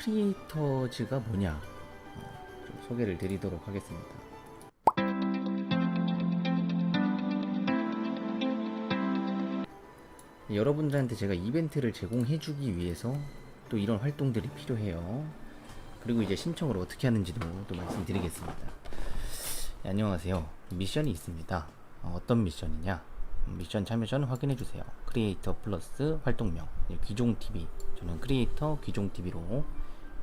크리에이터즈가 뭐냐 어, 좀 소개를 드리도록 하겠습니다. 여러분들한테 제가 이벤트를 제공해주기 위해서 또 이런 활동들이 필요해요. 그리고 이제 신청을 어떻게 하는지도 또 말씀드리겠습니다. 네, 안녕하세요. 미션이 있습니다. 어, 어떤 미션이냐? 미션 참여 전 확인해 주세요. 크리에이터 플러스 활동명 예, 귀종 TV. 저는 크리에이터 귀종 TV로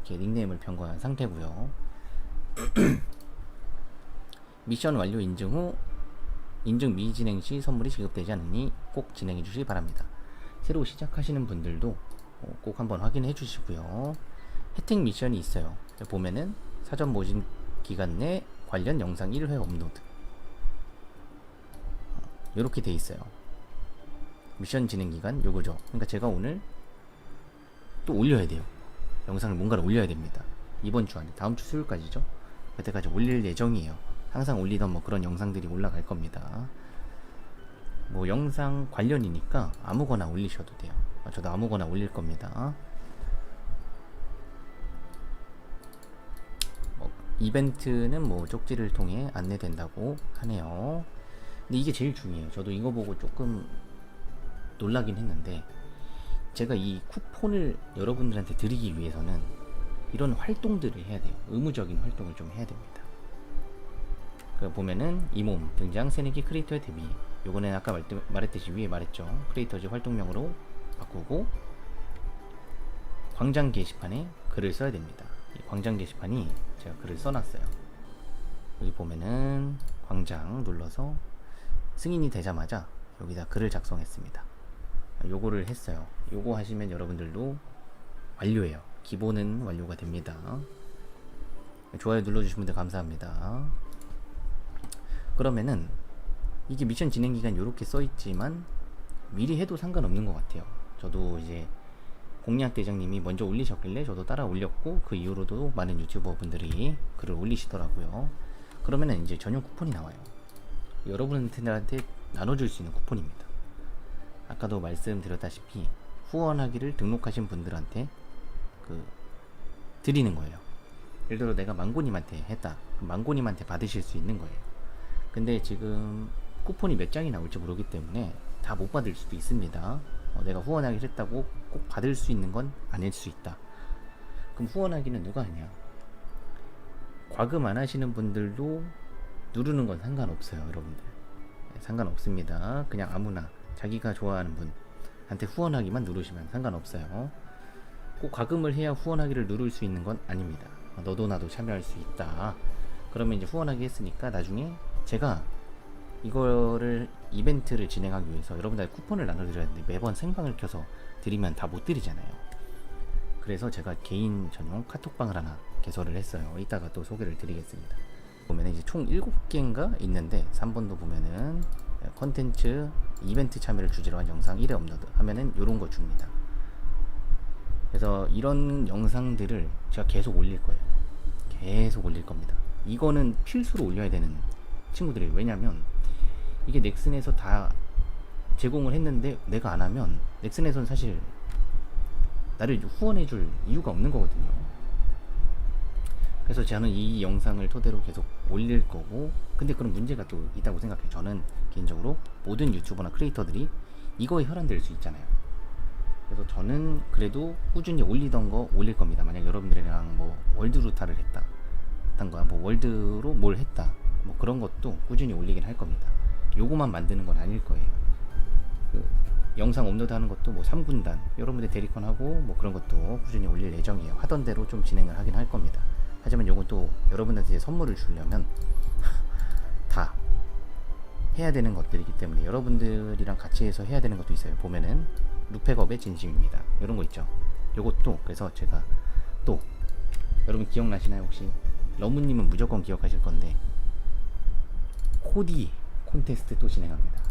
이렇게 닉네임을 변경한 상태고요. 미션 완료 인증 후 인증 미진행 시 선물이 지급되지 않으니 꼭 진행해 주시기 바랍니다. 새로 시작하시는 분들도 어, 꼭 한번 확인해 주시고요. 혜택 미션이 있어요. 보면은 사전 모집 기간 내 관련 영상 1회 업로드. 이렇게 돼 있어요. 미션 진행 기간 요거죠. 그러니까 제가 오늘 또 올려야 돼요. 영상을 뭔가를 올려야 됩니다. 이번 주 안에 다음 주 수요일까지죠. 그때까지 올릴 예정이에요. 항상 올리던 뭐 그런 영상들이 올라갈 겁니다. 뭐 영상 관련이니까 아무거나 올리셔도 돼요. 아, 저도 아무거나 올릴 겁니다. 뭐 이벤트는 뭐 쪽지를 통해 안내된다고 하네요. 근데 이게 제일 중요해요. 저도 이거 보고 조금 놀라긴 했는데 제가 이 쿠폰을 여러분들한테 드리기 위해서는 이런 활동들을 해야 돼요. 의무적인 활동을 좀 해야 됩니다. 그 보면은 이 몸 등장 새내기 크리에이터의 데뷔 요거는 아까 말, 말했듯이 위에 말했죠. 크리에이터즈 활동명으로 바꾸고 광장 게시판에 글을 써야 됩니다. 이 광장 게시판이 제가 글을 써놨어요. 여기 보면은 광장 눌러서 승인이 되자마자 여기다 글을 작성했습니다. 요거를 했어요. 요거 하시면 여러분들도 완료해요. 기본은 완료가 됩니다. 좋아요 눌러주신 분들 감사합니다. 그러면은 이게 미션 진행 기간 이렇게 써 있지만 미리 해도 상관없는 것 같아요. 저도 이제 공략 대장님이 먼저 올리셨길래 저도 따라 올렸고 그 이후로도 많은 유튜버 분들이 글을 올리시더라고요. 그러면은 이제 전용 쿠폰이 나와요. 여러분한테 나눠줄 수 있는 쿠폰입니다. 아까도 말씀드렸다시피 후원하기를 등록하신 분들한테 그 드리는 거예요. 예를 들어 내가 망고님한테 했다. 망고님한테 받으실 수 있는 거예요. 근데 지금 쿠폰이 몇 장이 나올지 모르기 때문에 다 못 받을 수도 있습니다. 어, 내가 후원하기를 했다고 꼭 받을 수 있는 건 아닐 수 있다. 그럼 후원하기는 누가 하냐? 과금 안 하시는 분들도 누르는 건 상관없어요, 여러분들. 네, 상관없습니다. 그냥 아무나 자기가 좋아하는 분한테 후원하기만 누르시면 상관없어요. 꼭 과금을 해야 후원하기를 누를 수 있는 건 아닙니다. 어, 너도 나도 참여할 수 있다. 그러면 이제 후원하기 했으니까 나중에 제가 이거를 이벤트를 진행하기 위해서 여러분들 쿠폰을 나눠드려야 되는데 매번 생방을 켜서 드리면 다 못 드리잖아요. 그래서 제가 개인 전용 카톡방을 하나 개설을 했어요. 이따가 또 소개를 드리겠습니다. 보면 이제 총 7개인가 있는데 3번도 보면은 컨텐츠 이벤트 참여를 주제로 한 영상 1회 업로드 하면은 이런 거 줍니다. 그래서 이런 영상들을 제가 계속 올릴 거예요. 계속 올릴 겁니다. 이거는 필수로 올려야 되는 친구들이에요. 왜냐면 이게 넥슨에서 다 제공을 했는데 내가 안 하면 넥슨에서는 사실 나를 후원해줄 이유가 없는 거거든요. 그래서 저는 이 영상을 토대로 계속 올릴 거고, 근데 그런 문제가 또 있다고 생각해요. 저는 개인적으로 모든 유튜버나 크리에이터들이 이거에 혈안될 수 있잖아요. 그래서 저는 그래도 꾸준히 올리던 거 올릴 겁니다. 만약 여러분들이랑 뭐 월드 루타를 했다. 단가 뭐 월드로 뭘 했다. 뭐 그런 것도 꾸준히 올리긴 할 겁니다. 요거만 만드는 건 아닐 거예요. 그 영상 업로드 하는 것도 뭐 3군단 여러분들 대리콘 하고 뭐 그런 것도 꾸준히 올릴 예정이에요. 하던 대로 좀 진행을 하긴 할 겁니다. 하지만 요건 또 여러분한테 선물을 주려면 다 해야 되는 것들이기 때문에 여러분들이랑 같이 해서 해야 되는 것도 있어요. 보면은 루펙업의 진심입니다. 이런 거 있죠. 요것도 그래서 제가 또 여러분 기억나시나요 혹시? 러무님은 무조건 기억하실 건데 코디 콘테스트 또 진행합니다.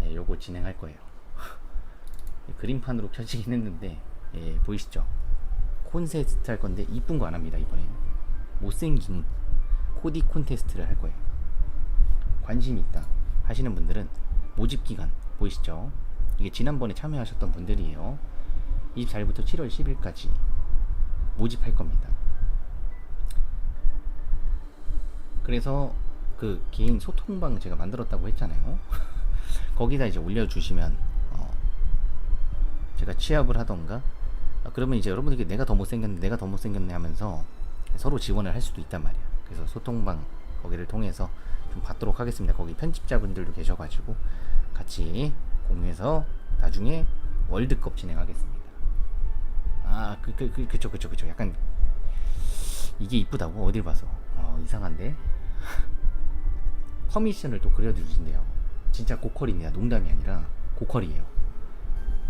네, 요거 진행할 거예요. 그림판으로 켜지긴 했는데 예, 보이시죠? 콘테스트 할 건데 이쁜 거 안 합니다 이번에 못생긴 코디 콘테스트를 할 거예요. 관심 있다 하시는 분들은 모집 기간 보이시죠? 이게 지난번에 참여하셨던 분들이에요. 24일부터 7월 10일까지 모집할 겁니다. 그래서 그 개인 소통방 제가 만들었다고 했잖아요. 거기다 이제 올려주시면 어, 제가 취합을 하던가 아, 그러면 이제 여러분들께 내가 더 못생겼네 내가 더 못생겼네 하면서 서로 지원을 할 수도 있단 말이야. 그래서 소통방 거기를 통해서 좀 받도록 하겠습니다. 거기 편집자분들도 계셔가지고 같이 공유해서 나중에 월드컵 진행하겠습니다. 아, 그, 그, 그, 그쵸, 그쵸, 그쵸. 약간 이게 이쁘다고 어딜 봐서 어, 이상한데 커미션을 또 그려주신대요. 진짜 고퀄입니다. 농담이 아니라 고퀄이에요.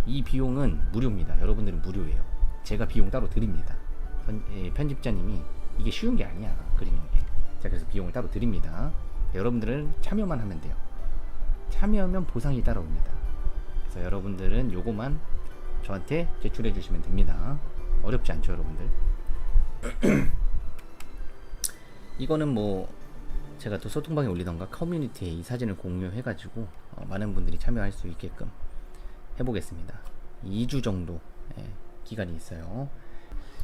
이 비용은 무료입니다. 여러분들은 무료예요. 제가 비용 따로 드립니다. 편, 예, 편집자님이 이게 쉬운 게 아니야 그리는 게. 자 그래서 비용을 따로 드립니다. 여러분들은 참여만 하면 돼요. 참여하면 보상이 따라옵니다. 그래서 여러분들은 요거만 저한테 제출해 주시면 됩니다. 어렵지 않죠, 여러분들. 이거는 뭐 제가 또 소통방에 올리던가 커뮤니티에 이 사진을 공유해가지고 어, 많은 분들이 참여할 수 있게끔 해보겠습니다. 2주 정도 예, 기간이 있어요.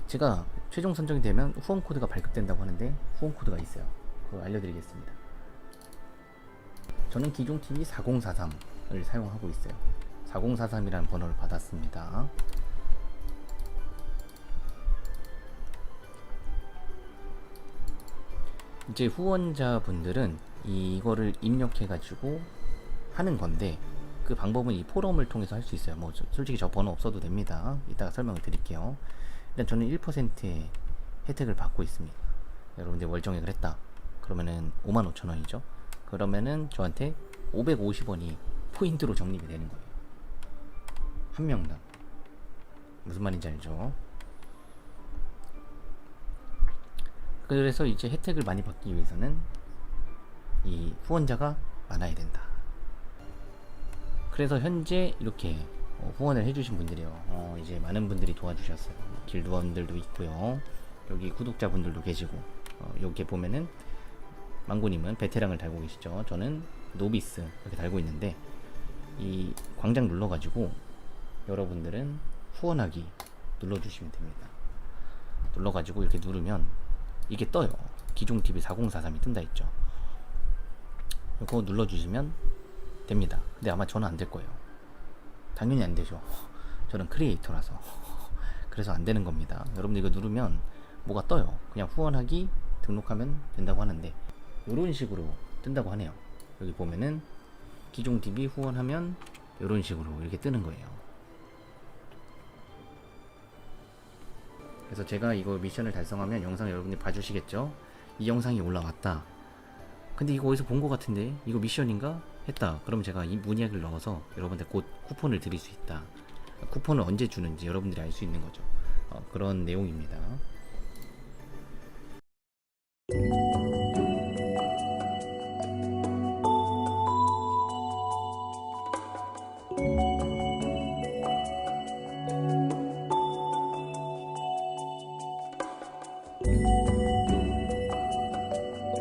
제가 최종 선정이 되면 후원 코드가 발급된다고 하는데 후원 코드가 있어요. 그거 알려드리겠습니다. 저는 기종 TV 4043을 사용하고 있어요. 4043이라는 번호를 받았습니다. 이제 후원자분들은 이거를 입력해가지고 하는 건데 그 방법은 이 포럼을 통해서 할 수 있어요. 뭐 저- 솔직히 저 번호 없어도 됩니다. 이따가 설명을 드릴게요. 일단 저는 1%의 혜택을 받고 있습니다. 여러분들 월정액을 했다. 그러면은 55,000원이죠. 그러면은 저한테 550원이 포인트로 적립이 되는 거예요. 한 명당. 무슨 말인지 알죠? 그래서 이제 혜택을 많이 받기 위해서는 이 후원자가 많아야 된다. 그래서 현재 이렇게 어, 후원을 해주신 분들이요. 어, 이제 많은 분들이 도와주셨어요. 길드원들도 있고요. 여기 구독자분들도 계시고 어, 여기 보면은 망고님은 베테랑을 달고 계시죠. 저는 노비스 이렇게 달고 있는데 이 광장 눌러가지고 여러분들은 후원하기 눌러주시면 됩니다. 눌러가지고 이렇게 누르면 이게 떠요. 기종 TV 4043이 뜬다 했죠. 이거 눌러주시면 됩니다. 근데 아마 저는 안 될 거예요. 당연히 안 되죠. 저는 크리에이터라서. 그래서 안 되는 겁니다. 여러분들 이거 누르면 뭐가 떠요. 그냥 후원하기 등록하면 된다고 하는데 이런 식으로 뜬다고 하네요. 여기 보면은 기종 TV 후원하면 이런 식으로 이렇게 뜨는 거예요. 그래서 제가 이거 미션을 달성하면 영상 여러분이 봐주시겠죠? 이 영상이 올라왔다. 근데 이거 어디서 본 것 같은데? 이거 미션인가? 했다. 그럼 제가 이 문의하기를 넣어서 여러분한테 곧 쿠폰을 드릴 수 있다. 쿠폰을 언제 주는지 여러분들이 알 수 있는 거죠. 어, 그런 내용입니다.